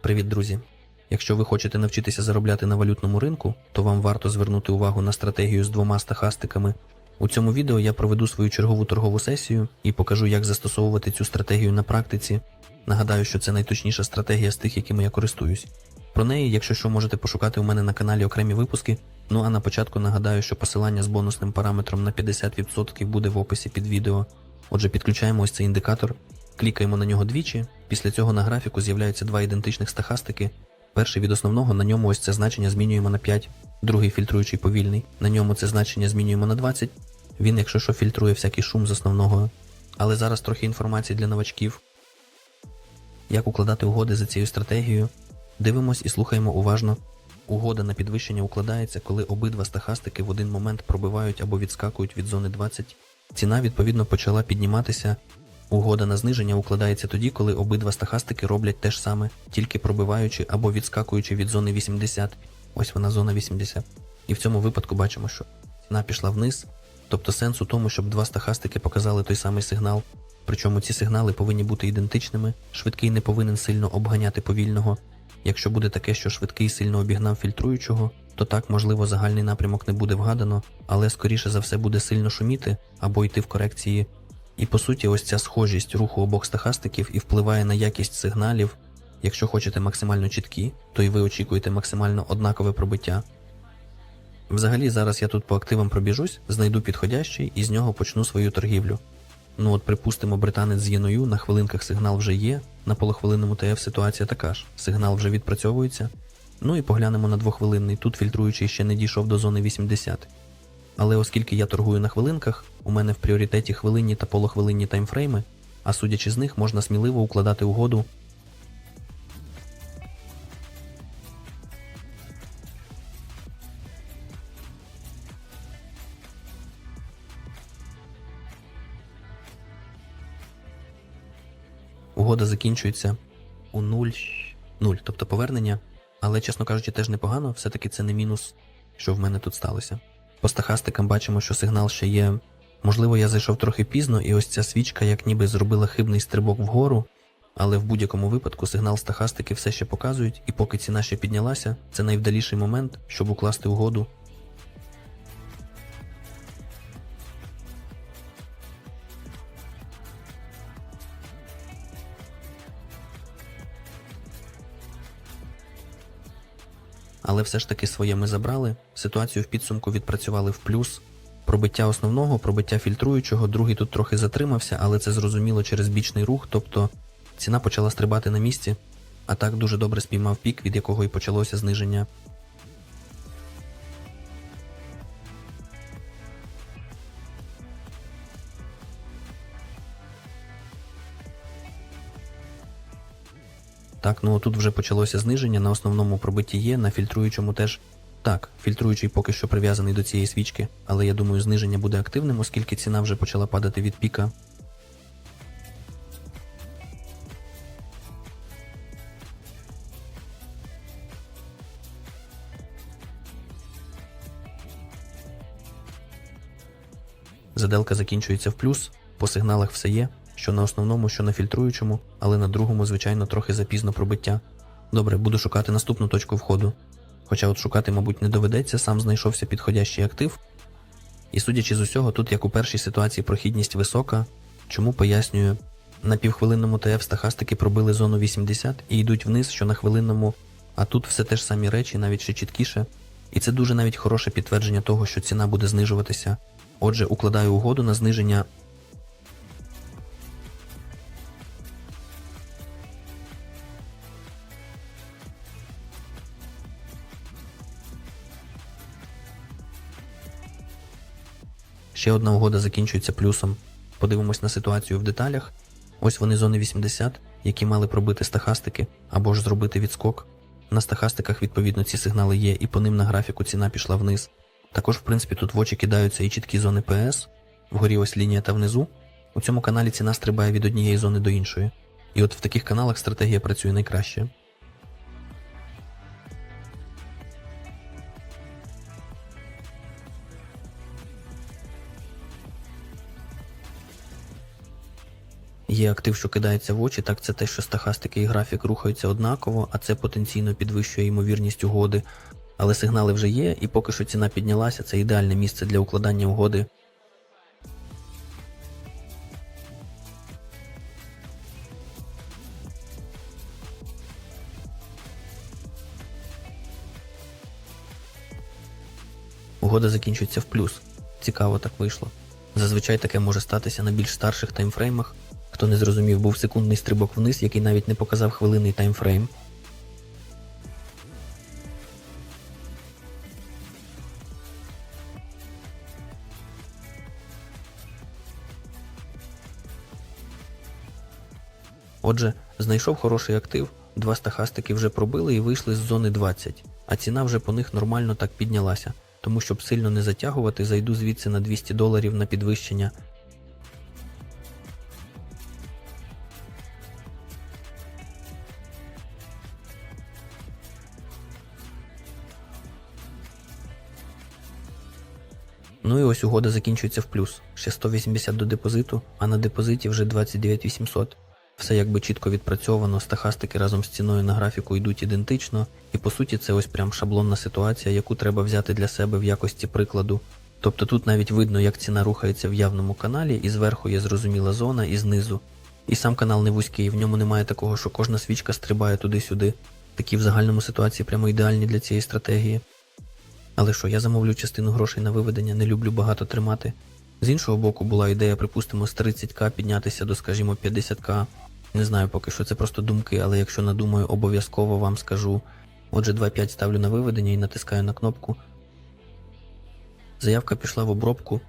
Привіт, друзі! Якщо ви хочете навчитися заробляти на валютному ринку, то вам варто звернути увагу на стратегію з двома стахастиками. У цьому відео я проведу свою чергову торгову сесію і покажу, як застосовувати цю стратегію на практиці. Нагадаю, що це найточніша стратегія з тих, якими я користуюсь. Про неї, якщо що, можете пошукати у мене на каналі окремі випуски. Ну а на початку нагадаю, що посилання з бонусним параметром на 50% буде в описі під відео. Отже, підключаємо ось цей індикатор, клікаємо на нього двічі. Після цього на графіку з'являються два ідентичних стахастики. Перший від основного, на ньому ось це значення змінюємо на 5, другий фільтруючий повільний, на ньому це значення змінюємо на 20. Він, якщо що, фільтрує всякий шум з основного. Але зараз трохи інформації для новачків. Як укладати угоди за цією стратегією? Дивимось і слухаємо уважно. Угода на підвищення укладається, коли обидва стахастики в один момент пробивають або відскакують від зони 20. Ціна відповідно почала підніматися. Угода на зниження укладається тоді, коли обидва стахастики роблять те ж саме, тільки пробиваючи або відскакуючи від зони 80. Ось вона зона 80. І в цьому випадку бачимо, що ціна пішла вниз. Тобто сенс у тому, щоб два стахастики показали той самий сигнал. Причому ці сигнали повинні бути ідентичними. Швидкий не повинен сильно обганяти повільного. Якщо буде таке, що швидкий сильно обігнав фільтруючого, то так, можливо, загальний напрямок не буде вгадано, але скоріше за все буде сильно шуміти або йти в корекції. І по суті, ось ця схожість руху обох стахастиків і впливає на якість сигналів. Якщо хочете максимально чіткі, то і ви очікуєте максимально однакове пробиття. Взагалі, зараз я тут по активам пробіжусь, знайду підходящий і з нього почну свою торгівлю. Ну от, припустимо, британець з єною, на хвилинках сигнал вже є, на полохвилинному ТФ ситуація така ж, сигнал вже відпрацьовується. Ну і поглянемо на двохвилинний, тут фільтруючий ще не дійшов до зони 80. Але оскільки я торгую на хвилинках, у мене в пріоритеті хвилинні та полохвилинні таймфрейми, а судячи з них, можна сміливо укладати угоду. Угода закінчується у 0, 0, тобто повернення. Але, чесно кажучи, теж непогано, все-таки це не мінус, що в мене тут сталося. По стахастикам бачимо, що сигнал ще є. Можливо, я зайшов трохи пізно, і ось ця свічка як ніби зробила хибний стрибок вгору, але в будь-якому випадку сигнал стахастики все ще показують, і поки ціна ще піднялася, це найвдаліший момент, щоб укласти угоду. Але все ж таки своє ми забрали. Ситуацію в підсумку відпрацювали в плюс. Пробиття основного, пробиття фільтруючого, другий тут трохи затримався, але це зрозуміло через бічний рух, тобто ціна почала стрибати на місці, а так дуже добре спіймав пік, від якого і почалося зниження. Так, ну тут вже почалося зниження, на основному пробитті є, на фільтруючому теж. Так, фільтруючий поки що прив'язаний до цієї свічки, але я думаю, зниження буде активним, оскільки ціна вже почала падати від піка. Заделка закінчується в плюс, по сигналах все є, що на основному, що на фільтруючому, але на другому, звичайно, трохи запізно пробиття. Добре, буду шукати наступну точку входу. Хоча от шукати, мабуть, не доведеться, сам знайшовся підходящий актив. І судячи з усього, тут, як у першій ситуації, прохідність висока, чому пояснюю, на півхвилинному ТФ стахастики пробили зону 80 і йдуть вниз, що на хвилинному, а тут все те ж самі речі, навіть ще чіткіше. І це дуже навіть хороше підтвердження того, що ціна буде знижуватися. Отже, укладаю угоду на зниження Ще одна угода закінчується плюсом. Подивимось на ситуацію в деталях. Ось вони зони 80, які мали пробити стахастики або ж зробити відскок. На стахастиках, відповідно, ці сигнали є, і по ним на графіку ціна пішла вниз. Також, в принципі, тут в очі кидаються і чіткі зони ПС, вгорі ось лінія та внизу. У цьому каналі ціна стрибає від однієї зони до іншої. І от в таких каналах стратегія працює найкраще. Є актив, що кидається в очі, так це те, що стахастики і графік рухаються однаково, а це потенційно підвищує ймовірність угоди. Але сигнали вже є, і поки що ціна піднялася, це ідеальне місце для укладання угоди. Угода закінчується в плюс. Цікаво так вийшло. Зазвичай таке може статися на більш старших таймфреймах. Хто не зрозумів, був секундний стрибок вниз, який навіть не показав хвилинний таймфрейм. Отже, знайшов хороший актив, два стахастики вже пробили і вийшли з зони 20, а ціна вже по них нормально так піднялася. Тому щоб сильно не затягувати, зайду звідси на 200 доларів на підвищення. Ну і ось угода закінчується в плюс. Ще 180 до депозиту, а на депозиті вже 29 800. Все якби чітко відпрацьовано, стахастики разом з ціною на графіку йдуть ідентично, і по суті це ось прям шаблонна ситуація, яку треба взяти для себе в якості прикладу. Тобто тут навіть видно, як ціна рухається в явному каналі, і зверху є зрозуміла зона, і знизу. І сам канал не вузький, в ньому немає такого, що кожна свічка стрибає туди-сюди. Такі в загальному ситуації прямо ідеальні для цієї стратегії. Але що, я замовлю частину грошей на виведення, не люблю багато тримати. З іншого боку, була ідея, припустимо, з 30к піднятися до, скажімо, 50к. Не знаю поки що це просто думки, але якщо надумаю, обов'язково вам скажу. Отже, 2.5 ставлю на виведення і натискаю на кнопку. Заявка пішла в обробку.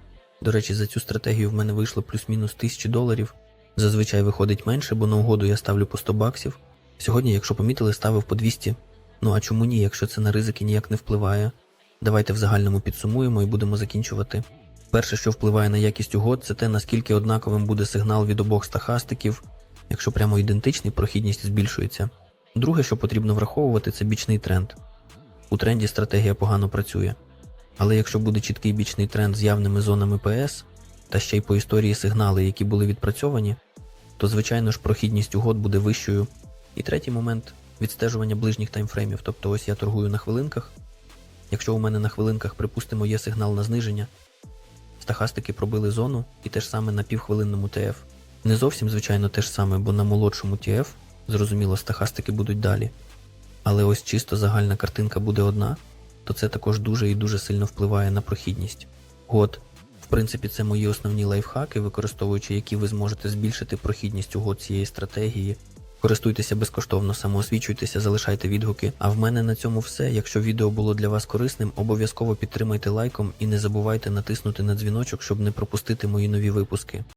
До речі, за цю стратегію в мене вийшло плюс-мінус 1000 доларів. Зазвичай виходить менше, бо на угоду я ставлю по 100 баксів. Сьогодні, якщо помітили, ставив по 200. Ну а чому ні, якщо це на ризики ніяк не впливає? Давайте в загальному підсумуємо і будемо закінчувати. Перше, що впливає на якість угод, це те, наскільки однаковим буде сигнал від обох стахастиків. Якщо прямо ідентичний, прохідність збільшується. Друге, що потрібно враховувати, це бічний тренд. У тренді стратегія погано працює. Але якщо буде чіткий бічний тренд з явними зонами ПС, та ще й по історії сигнали, які були відпрацьовані, то звичайно ж прохідність угод буде вищою. І третій момент відстежування ближніх таймфреймів. Тобто ось я торгую на хвилинках. Якщо у мене на хвилинках, припустимо, є сигнал на зниження, стахастики пробили зону і те ж саме на півхвилинному ТФ. Не зовсім, звичайно, те ж саме, бо на молодшому TF, зрозуміло, стахастики будуть далі. Але ось чисто загальна картинка буде одна, то це також дуже і дуже сильно впливає на прохідність. От, в принципі, це мої основні лайфхаки, використовуючи які ви зможете збільшити прохідність угод цієї стратегії. Користуйтеся безкоштовно, самоосвічуйтеся, залишайте відгуки. А в мене на цьому все. Якщо відео було для вас корисним, обов'язково підтримайте лайком і не забувайте натиснути на дзвіночок, щоб не пропустити мої нові випуски.